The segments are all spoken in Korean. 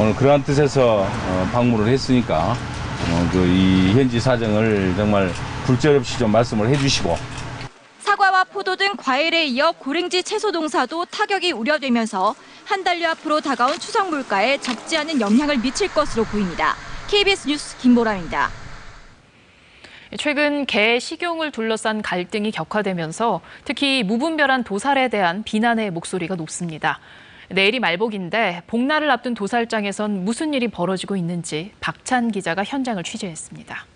오늘 그러한 뜻에서 어, 방문을 했으니까 어, 그이 현지 사정을 정말 불절 없이 좀 말씀을 해주시고 사과와 포도 등 과일에 이어 고랭지 채소 농사도 타격이 우려되면서 한 달여 앞으로 다가온 추석 물가에 적지 않은 영향을 미칠 것으로 보입니다. KBS 뉴스 김보람입니다. 최근 개 식용을 둘러싼 갈등이 격화되면서 특히 무분별한 도살에 대한 비난의 목소리가 높습니다. 내일이 말복인데 복날을 앞둔 도살장에선 무슨 일이 벌어지고 있는지 박찬 기자가 현장을 취재했습니다.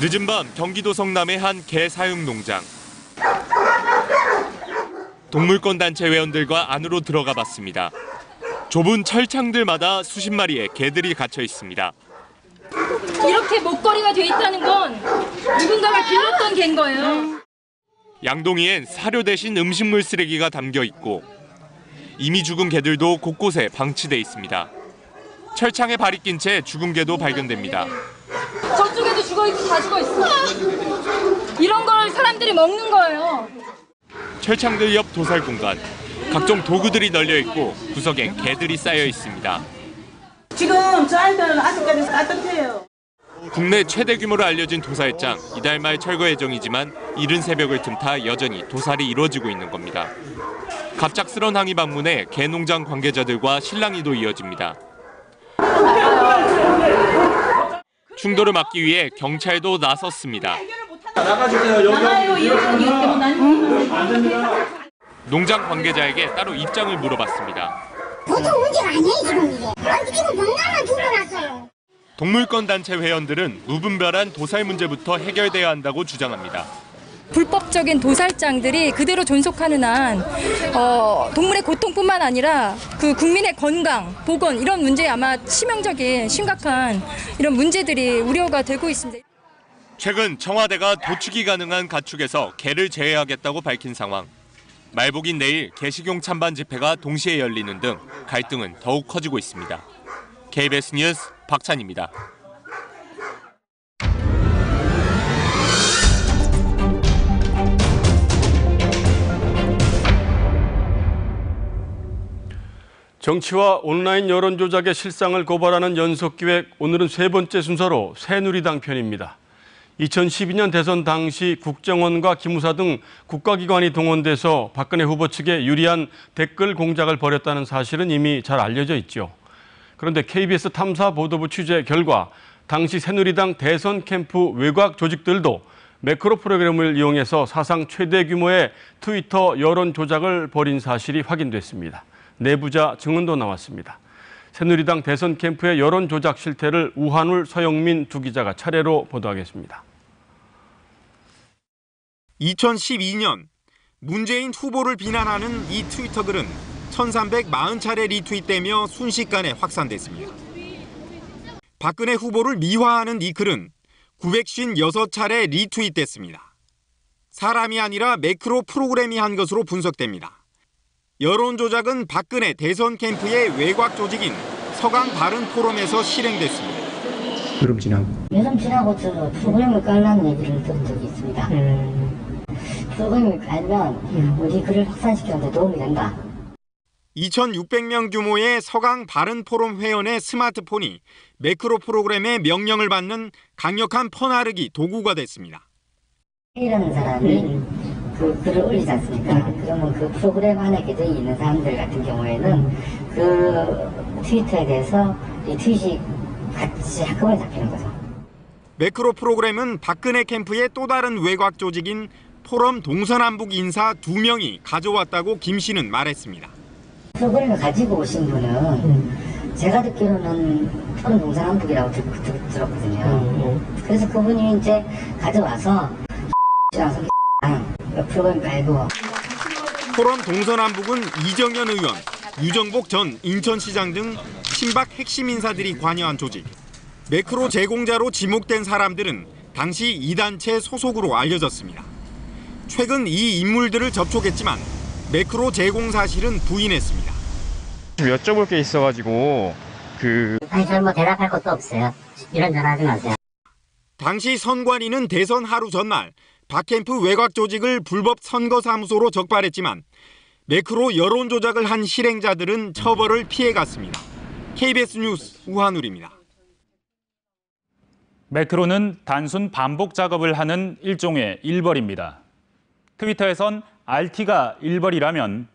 늦은 밤 경기도 성남의 한 개 사육 농장. 동물권 단체 회원들과 안으로 들어가 봤습니다. 좁은 철창들마다 수십 마리의 개들이 갇혀 있습니다. 이렇게 목걸이가 돼 있다는 건 누군가가 길렀던 개인 거예요. 양동이엔 사료 대신 음식물 쓰레기가 담겨 있고 이미 죽은 개들도 곳곳에 방치돼 있습니다. 철창에 발이 낀 채 죽은 개도 발견됩니다. 저쪽에도 죽어 있고 다 죽어 있어. 이런 걸 사람들이 먹는 거예요. 철창들 옆 도살 공간. 각종 도구들이 널려 있고 구석엔 개들이 쌓여 있습니다. 지금 저 아이들은 아직까지 따뜻해요. 국내 최대 규모로 알려진 도살장 이달 말 철거 예정이지만 이른 새벽을 틈타 여전히 도살이 이루어지고 있는 겁니다. 갑작스런 항의 방문에 개농장 관계자들과 실랑이도 이어집니다. 충돌을 막기 위해 경찰도 나섰습니다. 농장 관계자에게 따로 입장을 물어봤습니다. 아니에요 지금 이게 아니 지금 병나만 죽어놨어요 동물권 단체 회원들은 무분별한 도살 문제부터 해결돼야 한다고 주장합니다. 불법적인 도살장들이 그대로 존속하는 한 어, 동물의 고통뿐만 아니라 그 국민의 건강, 보건 이런 문제에 아마 치명적인 심각한 이런 문제들이 우려가 되고 있습니다. 최근 청와대가 도축이 가능한 가축에서 개를 제외하겠다고 밝힌 상황. 말복인 내일 개식용 찬반 집회가 동시에 열리는 등 갈등은 더욱 커지고 있습니다. KBS 뉴스 박찬입니다. 정치와 온라인 여론 조작의 실상을 고발하는 연속 기획 오늘은 세 번째 순서로 새누리당 편입니다. 2012년 대선 당시 국정원과 기무사 등 국가기관이 동원돼서 박근혜 후보 측에 유리한 댓글 공작을 벌였다는 사실은 이미 잘 알려져 있죠. 그런데 KBS 탐사 보도부 취재 결과 당시 새누리당 대선 캠프 외곽 조직들도 매크로 프로그램을 이용해서 사상 최대 규모의 트위터 여론 조작을 벌인 사실이 확인됐습니다. 내부자 증언도 나왔습니다. 새누리당 대선 캠프의 여론 조작 실태를 우한울, 서영민 두 기자가 차례로 보도하겠습니다. 2012년 문재인 후보를 비난하는 이 트위터 글은 1340차례 리트윗되며 순식간에 확산됐습니다. 박근혜 후보를 미화하는 이 글은 956차례 리트윗됐습니다. 사람이 아니라 매크로 프로그램이 한 것으로 분석됩니다. 여론 조작은 박근혜 대선 캠프의 외곽 조직인 서강 바른 포럼에서 실행됐습니다. 여름 지나고 요즘 지나고 저 프로그램을 깔라는 얘기를 들은 적이 있습니다 프로그램을 깔면 우리 글을 확산시키는 데 도움이 된다 2,600명 규모의 서강 바른 포럼 회원의 스마트폰이 매크로 프로그램의 명령을 받는 강력한 퍼나르기 도구가 됐습니다. 이라는 사람이 그 글을 올리지 않습니까? 그러면 그 프로그램 안에 계정이 있는 사람들 같은 경우에는 그 트위터에 대해서 리트윗이 같이 한꺼번에 잡히는 거죠. 매크로 프로그램은 박근혜 캠프의 또 다른 외곽 조직인 포럼 동서남북 인사 두 명이 가져왔다고 김 씨는 말했습니다. 프로그램을 가지고 오신 분은 제가 듣기로는 포럼 동서남북이라고 듣, 듣, 들었거든요. 그래서 그분이 이제 가져와서 랑 프로그램 깔고 포럼 동서남북은 이정현 의원, 유정복 전 인천시장 등 친박 핵심 인사들이 관여한 조직. 매크로 제공자로 지목된 사람들은 당시 이 단체 소속으로 알려졌습니다. 최근 이 인물들을 접촉했지만 매크로 제공 사실은 부인했습니다. 좀 여쭤볼 게 있어가지고 그 사실 뭐 대답할 것도 없어요. 이런저런 하지 마세요. 당시 선관위는 대선 하루 전날 박 캠프 외곽 조직을 불법 선거사무소로 적발했지만 매크로 여론 조작을 한 실행자들은 처벌을 피해갔습니다. KBS 뉴스 우한울입니다. 매크로는 단순 반복 작업을 하는 일종의 일벌입니다. 트위터에선 RT가 일벌이라면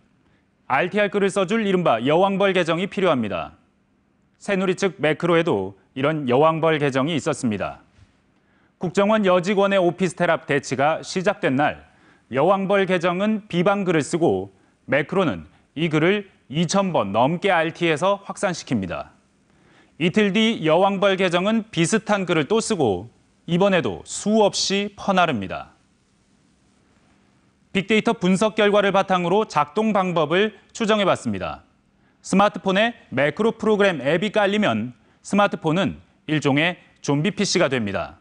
RTR 글을 써줄 이른바 여왕벌 계정이 필요합니다. 새누리 측 매크로에도 이런 여왕벌 계정이 있었습니다. 국정원 여직원의 오피스텔 앞 대치가 시작된 날 여왕벌 계정은 비방 글을 쓰고 매크로는 이 글을 2,000번 넘게 RT에서 확산시킵니다. 이틀 뒤 여왕벌 계정은 비슷한 글을 또 쓰고 이번에도 수없이 퍼나릅니다. 빅데이터 분석 결과를 바탕으로 작동 방법을 추정해 봤습니다. 스마트폰에 매크로 프로그램 앱이 깔리면 스마트폰은 일종의 좀비 PC가 됩니다.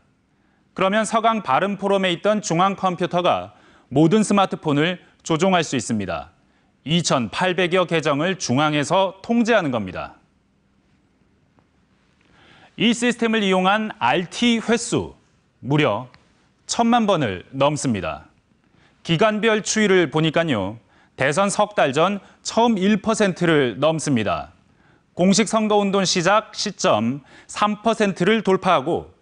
그러면 서강 발음 포럼에 있던 중앙 컴퓨터가 모든 스마트폰을 조종할 수 있습니다. 2,800여 계정을 중앙에서 통제하는 겁니다. 이 시스템을 이용한 RT 횟수 무려 천만 번을 넘습니다. 기간별 추이를 보니까요. 대선 석 달 전 처음 1%를 넘습니다. 공식 선거운동 시작 시점 3%를 돌파하고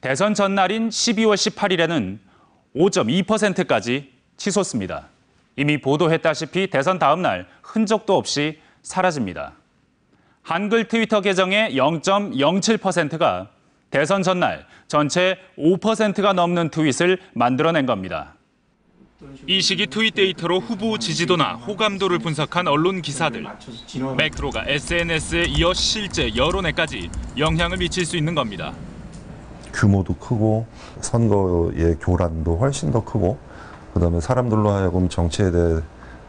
대선 전날인 12월 18일에는 5.2%까지 치솟습니다. 이미 보도했다시피 대선 다음 날 흔적도 없이 사라집니다. 한글 트위터 계정의 0.07%가 대선 전날 전체 5%가 넘는 트윗을 만들어낸 겁니다. 이 시기 트윗 데이터로 후보 지지도나 호감도를 분석한 언론 기사들. 매크로가 SNS에 이어 실제 여론에까지 영향을 미칠 수 있는 겁니다. 규모도 크고 선거의 교란도 훨씬 더 크고 그다음에 사람들로 하여금 정치에 대-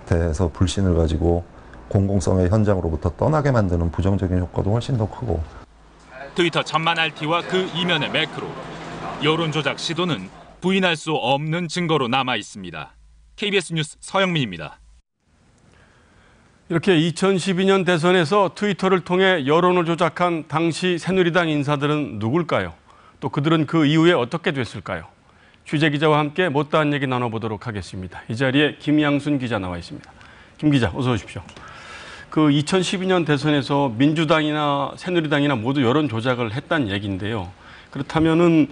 대해서 불신을 가지고 공공성의 현장으로부터 떠나게 만드는 부정적인 효과도 훨씬 더 크고 트위터 천만 RT와 그 이면의 매크로. 여론 조작 시도는 부인할 수 없는 증거로 남아 있습니다. KBS 뉴스 서영민입니다. 이렇게 2012년 대선에서 트위터를 통해 여론을 조작한 당시 새누리당 인사들은 누굴까요? 또 그들은 그 이후에 어떻게 됐을까요? 취재 기자와 함께 못다한 얘기 나눠보도록 하겠습니다. 이 자리에 김양순 기자 나와 있습니다. 김 기자, 어서 오십시오. 그 2012년 대선에서 민주당이나 새누리당이나 모두 여론 조작을 했다는 얘기인데요. 그렇다면은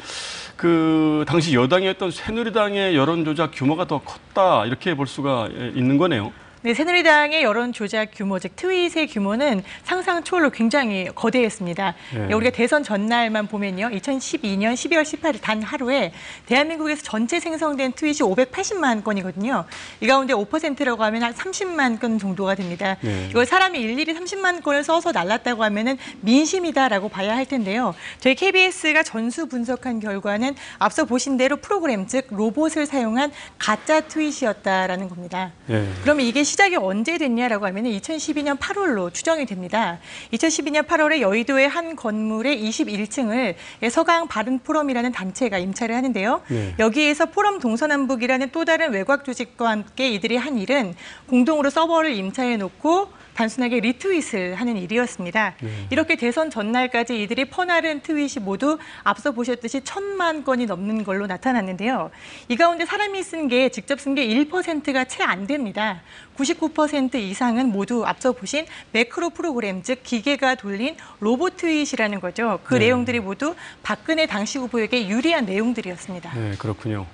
그 당시 여당이었던 새누리당의 여론 조작 규모가 더 컸다 이렇게 볼 수가 있는 거네요. 네, 새누리당의 여론 조작 규모, 즉 트윗의 규모는 상상 초월로 굉장히 거대했습니다. 네. 예, 우리가 대선 전날만 보면요, 2012년 12월 18일 단 하루에 대한민국에서 전체 생성된 트윗이 580만 건이거든요. 이 가운데 5%라고 하면 한 30만 건 정도가 됩니다. 네. 이걸 사람이 일일이 30만 건을 써서 날랐다고 하면은 민심이다라고 봐야 할 텐데요. 저희 KBS가 전수 분석한 결과는 앞서 보신 대로 프로그램, 즉 로봇을 사용한 가짜 트윗이었다라는 겁니다. 예. 그러면 이게 시작이 언제 됐냐라고 하면 2012년 8월로 추정이 됩니다. 2012년 8월에 여의도의 한 건물의 21층을 서강 바른 포럼이라는 단체가 임차를 하는데요. 네. 여기에서 포럼 동서남북이라는 또 다른 외곽 조직과 함께 이들이 한 일은 공동으로 서버를 임차해 놓고 단순하게 리트윗을 하는 일이었습니다. 네. 이렇게 대선 전날까지 이들이 퍼나른 트윗이 모두 앞서 보셨듯이 천만 건이 넘는 걸로 나타났는데요. 이 가운데 사람이 쓴 게 직접 쓴 게 1%가 채 안 됩니다. 99% 이상은 모두 앞서 보신 매크로 프로그램, 즉 기계가 돌린 로봇 트윗이라는 거죠. 그 네. 내용들이 모두 박근혜 당시 후보에게 유리한 내용들이었습니다. 네, 그렇군요.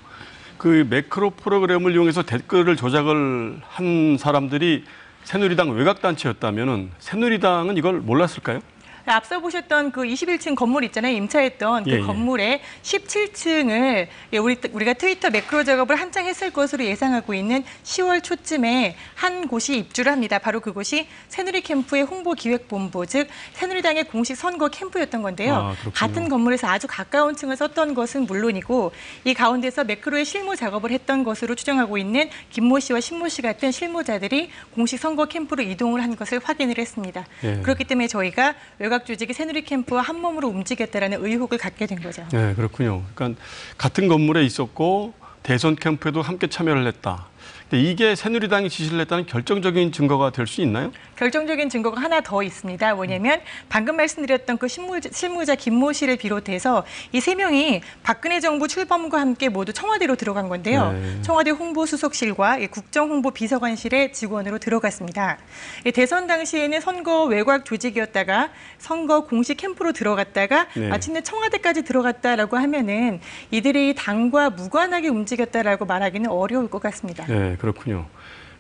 그 매크로 프로그램을 이용해서 댓글을 조작을 한 사람들이 새누리당 외곽단체였다면 새누리당은 이걸 몰랐을까요? 앞서 보셨던 그 21층 건물 있잖아요. 임차했던 그 예, 예. 건물의 17층을 우리, 우리가 트위터 매크로 작업을 한창 했을 것으로 예상하고 있는 10월 초쯤에 한 곳이 입주를 합니다. 바로 그곳이 새누리 캠프의 홍보 기획본부, 즉 새누리당의 공식 선거 캠프였던 건데요. 아. 같은 건물에서 아주 가까운 층을 썼던 것은 물론이고 이 가운데서 매크로의 실무 작업을 했던 것으로 추정하고 있는 김모 씨와 신모 씨 같은 실무자들이 공식 선거 캠프로 이동을 한 것을 확인을 했습니다. 예. 그렇기 때문에 저희가 외곽 조직이 새누리 캠프와 한 몸으로 움직였다라는 의혹을 갖게 된 거죠. 네, 그렇군요. 그러니까 같은 건물에 있었고 대선 캠프에도 함께 참여를 했다. 이게 새누리당이 지시를 했다는 결정적인 증거가 될 수 있나요? 결정적인 증거가 하나 더 있습니다. 뭐냐면 방금 말씀드렸던 그 실무자, 실무자 김모 씨를 비롯해서 이 세 명이 박근혜 정부 출범과 함께 모두 청와대로 들어간 건데요. 네. 청와대 홍보수석실과 이 국정홍보 비서관실의 직원으로 들어갔습니다. 이 대선 당시에는 선거 외곽 조직이었다가 선거 공식 캠프로 들어갔다가 네. 마침내 청와대까지 들어갔다라고 하면은 이들이 당과 무관하게 움직였다라고 말하기는 어려울 것 같습니다. 네, 그렇군요.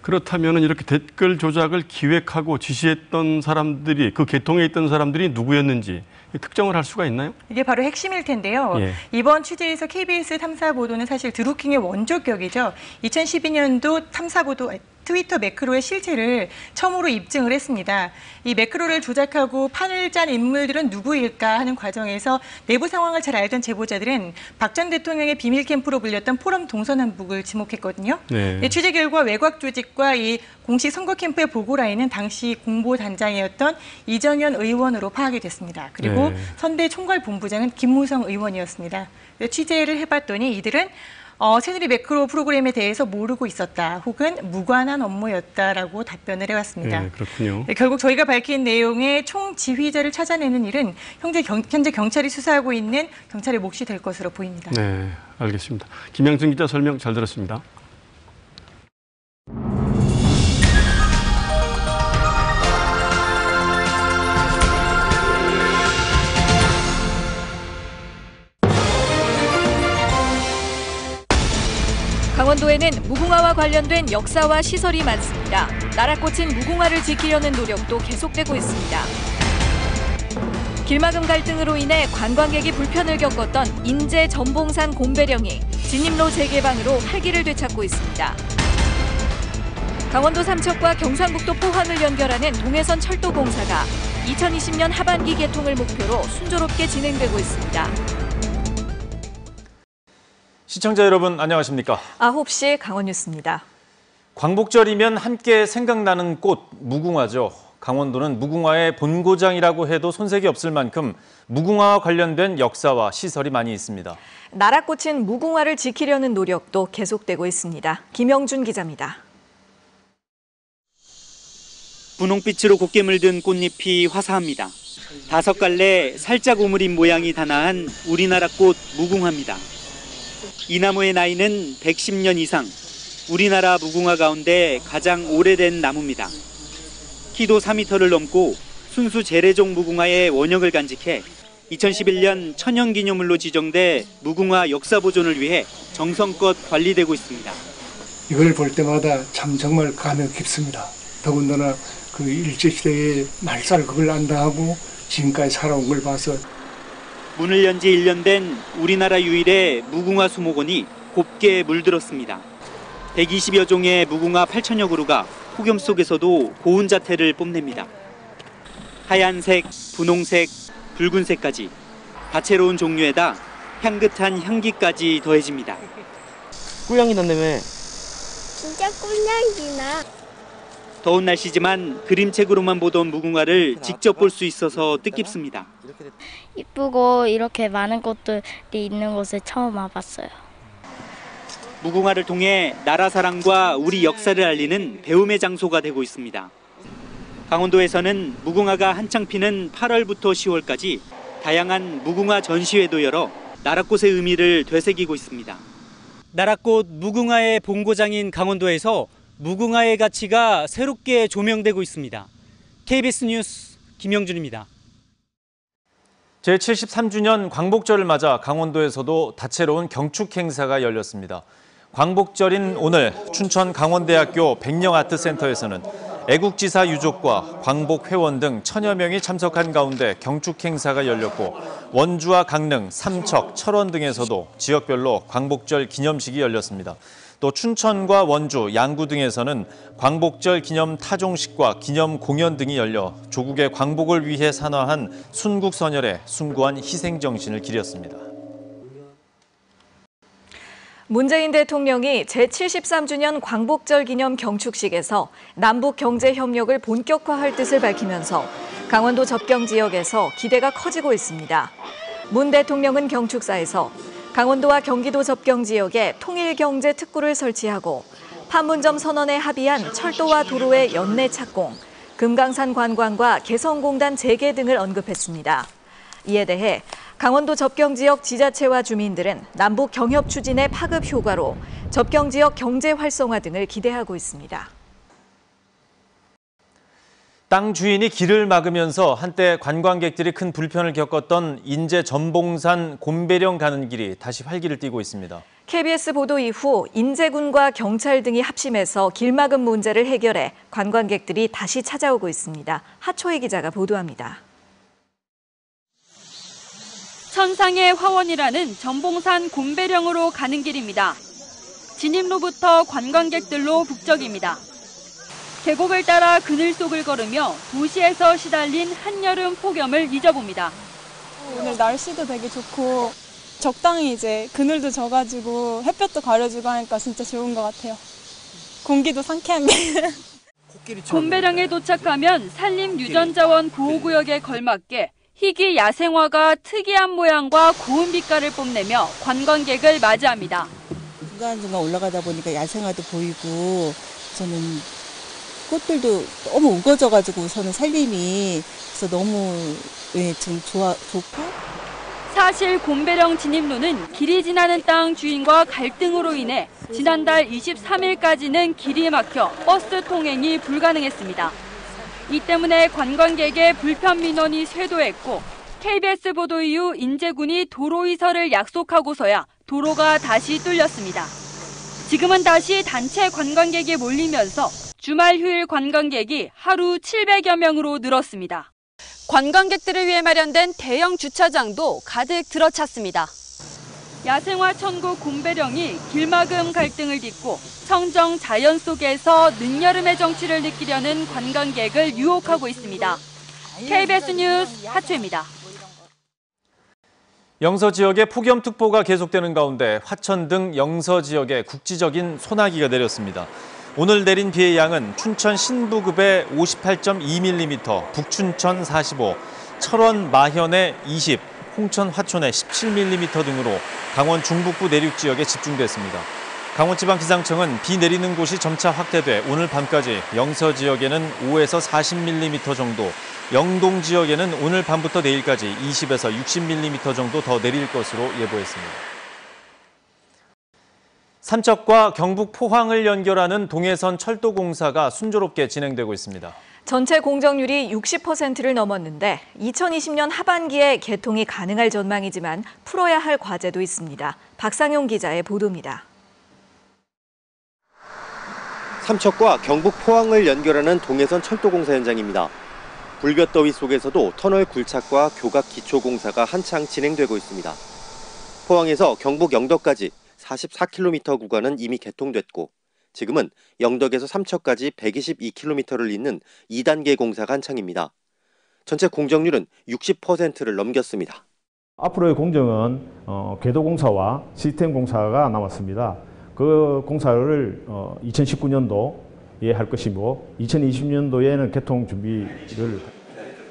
그렇다면 이렇게 댓글 조작을 기획하고 지시했던 사람들이 그 계통에 있던 사람들이 누구였는지 특정을 할 수가 있나요? 이게 바로 핵심일 텐데요. 예. 이번 취재에서 KBS 탐사 보도는 사실 드루킹의 원조격이죠. 2012년도 탐사 보도 트위터 매크로의 실체를 처음으로 입증을 했습니다. 이 매크로를 조작하고 판을 짠 인물들은 누구일까 하는 과정에서 내부 상황을 잘 알던 제보자들은 박 전 대통령의 비밀 캠프로 불렸던 포럼 동서남북을 지목했거든요. 네. 이 취재 결과 외곽 조직과 이 공식 선거 캠프의 보고 라인은 당시 공보 단장이었던 이정현 의원으로 파악이 됐습니다. 그리고 네. 선대 총괄 본부장은 김무성 의원이었습니다. 취재를 해봤더니 이들은 어, 새누리 매크로 프로그램에 대해서 모르고 있었다, 혹은 무관한 업무였다라고 답변을 해왔습니다. 네, 그렇군요. 네, 결국 저희가 밝힌 내용의 총 지휘자를 찾아내는 일은 현재, 경, 현재 경찰이 수사하고 있는 경찰의 몫이 될 것으로 보입니다. 네, 알겠습니다. 김양준 기자 설명 잘 들었습니다. 강원도에는 무궁화와 관련된 역사와 시설이 많습니다. 나라꽃인 무궁화를 지키려는 노력도 계속되고 있습니다. 길막음 갈등으로 인해 관광객이 불편을 겪었던 인제 전봉산 곰배령이 진입로 재개방으로 활기를 되찾고 있습니다. 강원도 삼척과 경상북도 포항을 연결하는 동해선 철도 공사가 2020년 하반기 개통을 목표로 순조롭게 진행되고 있습니다. 시청자 여러분 안녕하십니까? 9시 강원 뉴스입니다. 광복절이면 함께 생각나는 꽃 무궁화죠. 강원도는 무궁화의 본고장이라고 해도 손색이 없을 만큼 무궁화와 관련된 역사와 시설이 많이 있습니다. 나라꽃인 무궁화를 지키려는 노력도 계속되고 있습니다. 김영준 기자입니다. 분홍빛으로 곱게 물든 꽃잎이 화사합니다. 다섯 갈래 살짝 오므린 모양이 단아한 우리나라 꽃 무궁화입니다. 이 나무의 나이는 110년 이상, 우리나라 무궁화 가운데 가장 오래된 나무입니다. 키도 4m를 넘고 순수 재래종 무궁화의 원형을 간직해 2011년 천연기념물로 지정돼 무궁화 역사 보존을 위해 정성껏 관리되고 있습니다. 이걸 볼 때마다 참 정말 감명 깊습니다. 더군다나 그 일제시대의 말살 그걸 안다하고 지금까지 살아온 걸 봐서 문을 연 지 1년 된 우리나라 유일의 무궁화 수목원이 곱게 물들었습니다. 120여 종의 무궁화 8천여 그루가 폭염 속에서도 고운 자태를 뽐냅니다. 하얀색, 분홍색, 붉은색까지 다채로운 종류에다 향긋한 향기까지 더해집니다. 꿀향기 난다며 진짜 꿀향기 나. 더운 날씨지만 그림책으로만 보던 무궁화를 직접 볼 수 있어서 뜻깊습니다. 이쁘고 이렇게 많은 꽃들이 있는 곳에 처음 와봤어요. 무궁화를 통해 나라 사랑과 우리 역사를 알리는 배움의 장소가 되고 있습니다. 강원도에서는 무궁화가 한창 피는 8월부터 10월까지 다양한 무궁화 전시회도 열어 나라꽃의 의미를 되새기고 있습니다. 나라꽃 무궁화의 본고장인 강원도에서 무궁화의 가치가 새롭게 조명되고 있습니다. KBS 뉴스 김영준입니다. 제73주년 광복절을 맞아 강원도에서도 다채로운 경축 행사가 열렸습니다. 광복절인 오늘 춘천 강원대학교 백령아트센터에서는 애국지사 유족과 광복 회원 등 천여 명이 참석한 가운데 경축 행사가 열렸고 원주와 강릉, 삼척, 철원 등에서도 지역별로 광복절 기념식이 열렸습니다. 또 춘천과 원주, 양구 등에서는 광복절 기념 타종식과 기념 공연 등이 열려 조국의 광복을 위해 산화한 순국 선열의 숭고한 희생 정신을 기렸습니다. 문재인 대통령이 제73주년 광복절 기념 경축식에서 남북 경제 협력을 본격화할 뜻을 밝히면서 강원도 접경 지역에서 기대가 커지고 있습니다. 문 대통령은 경축사에서 강원도와 경기도 접경 지역에 통일경제 특구를 설치하고 판문점 선언에 합의한 철도와 도로의 연내 착공, 금강산 관광과 개성공단 재개 등을 언급했습니다. 이에 대해 강원도 접경 지역 지자체와 주민들은 남북 경협 추진의 파급 효과로 접경 지역 경제 활성화 등을 기대하고 있습니다. 땅 주인이 길을 막으면서 한때 관광객들이 큰 불편을 겪었던 인제 전봉산 곰배령 가는 길이 다시 활기를 띠고 있습니다. KBS 보도 이후 인제군과 경찰 등이 합심해서 길막음 문제를 해결해 관광객들이 다시 찾아오고 있습니다. 하초희 기자가 보도합니다. 천상의 화원이라는 전봉산 곰배령으로 가는 길입니다. 진입로부터 관광객들로 북적입니다. 계곡을 따라 그늘 속을 걸으며 도시에서 시달린 한여름 폭염을 잊어봅니다. 오늘 날씨도 되게 좋고 적당히 이제 그늘도 져가지고 햇볕도 가려주고 하니까 진짜 좋은 것 같아요. 공기도 상쾌한 게. 곰배령에 도착하면 산림 유전자원 보호구역에 걸맞게 희귀 야생화가 특이한 모양과 고운 빛깔을 뽐내며 관광객을 맞이합니다. 중간중간 올라가다 보니까 야생화도 보이고 저는 꽃들도 너무 우거져가지고 저는 살림이 그래서 너무 예, 좀 좋아 좋고 사실 곰배령 진입로는 길이 지나는 땅 주인과 갈등으로 인해 지난달 23일까지는 길이 막혀 버스 통행이 불가능했습니다. 이 때문에 관광객의 불편 민원이 쇄도했고 KBS 보도 이후 인제군이 도로 이설을 약속하고서야 도로가 다시 뚫렸습니다. 지금은 다시 단체 관광객이 몰리면서 주말 휴일 관광객이 하루 700여 명으로 늘었습니다. 관광객들을 위해 마련된 대형 주차장도 가득 들어찼습니다. 야생화 천국 곰배령이 길막음 갈등을 딛고 청정 자연 속에서 늦여름의 정취를 느끼려는 관광객을 유혹하고 있습니다. KBS 뉴스 하초입니다. 영서 지역에 폭염특보가 계속되는 가운데 화천 등 영서 지역에 국지적인 소나기가 내렸습니다. 오늘 내린 비의 양은 춘천 신부급에 58.2mm, 북춘천 45, 철원 마현에 20, 홍천 화천에 17mm 등으로 강원 중북부 내륙 지역에 집중됐습니다. 강원지방기상청은 비 내리는 곳이 점차 확대돼 오늘 밤까지 영서 지역에는 5에서 40mm 정도, 영동 지역에는 오늘 밤부터 내일까지 20에서 60mm 정도 더 내릴 것으로 예보했습니다. 삼척과 경북 포항을 연결하는 동해선 철도 공사가 순조롭게 진행되고 있습니다. 전체 공정률이 60%를 넘었는데 2020년 하반기에 개통이 가능할 전망이지만 풀어야 할 과제도 있습니다. 박상용 기자의 보도입니다. 삼척과 경북 포항을 연결하는 동해선 철도공사 현장입니다. 불볕더위 속에서도 터널 굴착과 교각 기초 공사가 한창 진행되고 있습니다. 포항에서 경북 영덕까지 44km 구간은 이미 개통됐고 지금은 영덕에서 삼척까지 122km를 잇는 2단계 공사가 한창입니다. 전체 공정률은 60%를 넘겼습니다. 앞으로의 공정은 어, 궤도 공사와 시스템 공사가 남았습니다. 그 공사를 어, 2019년도에 할 것이고 2020년도에는 개통 준비를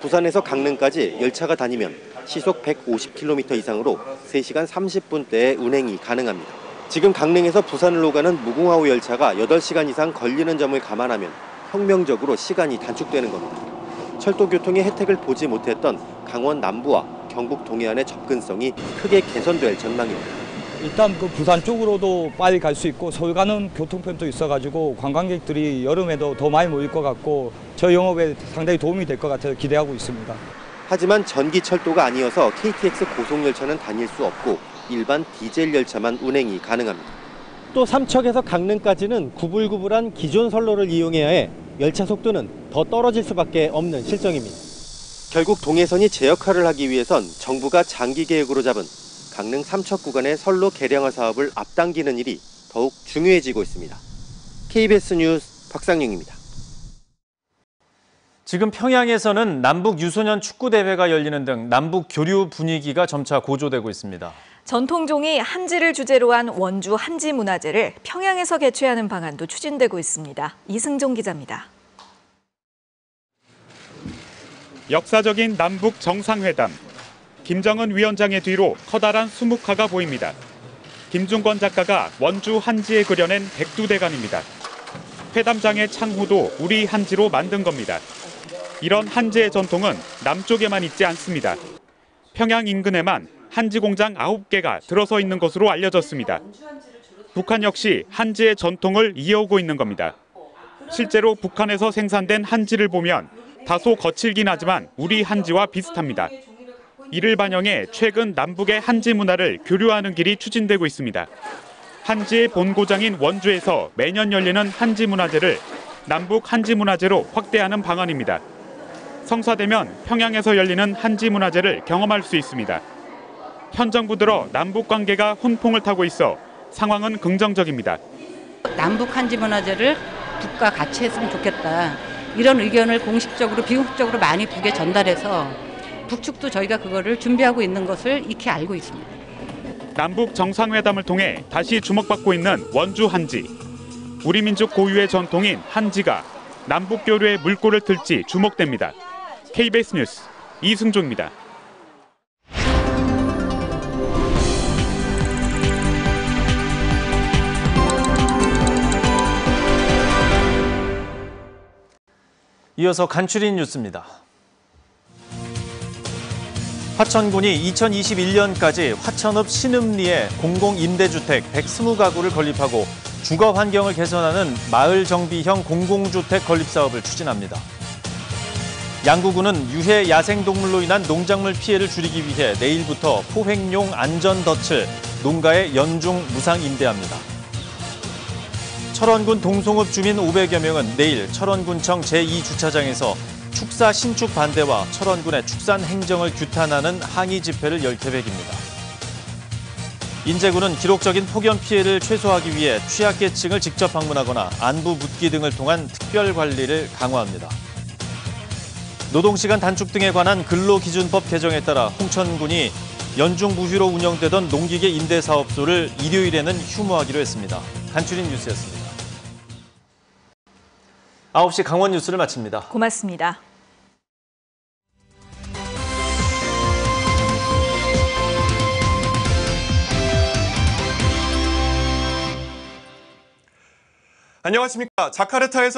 부산에서 강릉까지 열차가 다니면 시속 150km 이상으로 3시간 30분대의 운행이 가능합니다. 지금 강릉에서 부산으로 가는 무궁화호 열차가 8시간 이상 걸리는 점을 감안하면 혁명적으로 시간이 단축되는 겁니다. 철도 교통의 혜택을 보지 못했던 강원 남부와 경북 동해안의 접근성이 크게 개선될 전망입니다. 일단 그 부산 쪽으로도 빨리 갈 수 있고 서울 가는 교통편도 있어가지고 관광객들이 여름에도 더 많이 모일 것 같고 저희 영업에 상당히 도움이 될 것 같아서 기대하고 있습니다. 하지만 전기 철도가 아니어서 KTX 고속열차는 다닐 수 없고 일반 디젤 열차만 운행이 가능합니다. 또 삼척에서 강릉까지는 구불구불한 기존 선로를 이용해야 해 열차 속도는 더 떨어질 수밖에 없는 실정입니다. 결국 동해선이 제 역할을 하기 위해선 정부가 장기 계획으로 잡은 강릉 삼척 구간의 선로 개량화 사업을 앞당기는 일이 더욱 중요해지고 있습니다. KBS 뉴스 박상용입니다. 지금 평양에서는 남북 유소년 축구 대회가 열리는 등 남북 교류 분위기가 점차 고조되고 있습니다. 전통종이 한지를 주제로 한 원주 한지 문화제를 평양에서 개최하는 방안도 추진되고 있습니다. 이승종 기자입니다. 역사적인 남북 정상회담. 김정은 위원장의 뒤로 커다란 수묵화가 보입니다. 김중권 작가가 원주 한지에 그려낸 백두대간입니다. 회담장의 창호도 우리 한지로 만든 겁니다. 이런 한지의 전통은 남쪽에만 있지 않습니다. 평양 인근에만 한지 공장 9개가 들어서 있는 것으로 알려졌습니다. 북한 역시 한지의 전통을 이어오고 있는 겁니다. 실제로 북한에서 생산된 한지를 보면 다소 거칠긴 하지만 우리 한지와 비슷합니다. 이를 반영해 최근 남북의 한지 문화를 교류하는 길이 추진되고 있습니다. 한지의 본고장인 원주에서 매년 열리는 한지 문화제를 남북 한지 문화제로 확대하는 방안입니다. 성사되면 평양에서 열리는 한지 문화제를 경험할 수 있습니다. 현 정부 들어 남북 관계가 훈풍을 타고 있어 상황은 긍정적입니다. 남북 한지 문화제를 북과 같이 했으면 좋겠다. 이런 의견을 공식적으로 비공식적으로 많이 북에 전달해서 북측도 저희가 그거를 준비하고 있는 것을 익히 알고 있습니다. 남북 정상회담을 통해 다시 주목받고 있는 원주 한지. 우리 민족 고유의 전통인 한지가 남북 교류의 물꼬를 틀지 주목됩니다. KBS 뉴스 이승조입니다. 이어서 간추린 뉴스입니다. 화천군이 2021년까지 화천읍 신읍리에 공공임대주택 120가구를 건립하고 주거 환경을 개선하는 마을 정비형 공공주택 건립 사업을 추진합니다. 양구군은 유해 야생동물로 인한 농작물 피해를 줄이기 위해 내일부터 포획용 안전덫을 농가에 연중 무상 임대합니다. 철원군 동송읍 주민 500여 명은 내일 철원군청 제2주차장에서 축사 신축 반대와 철원군의 축산 행정을 규탄하는 항의 집회를 열 계획입니다. 인제군은 기록적인 폭염 피해를 최소화하기 위해 취약계층을 직접 방문하거나 안부 묻기 등을 통한 특별 관리를 강화합니다. 노동시간 단축 등에 관한 근로기준법 개정에 따라 홍천군이 연중 무휴로 운영되던 농기계 임대사업소를 일요일에는 휴무하기로 했습니다. 간추린 뉴스였습니다. 9시 강원 뉴스를 마칩니다. 고맙습니다. 안녕하십니까. 자카르타에서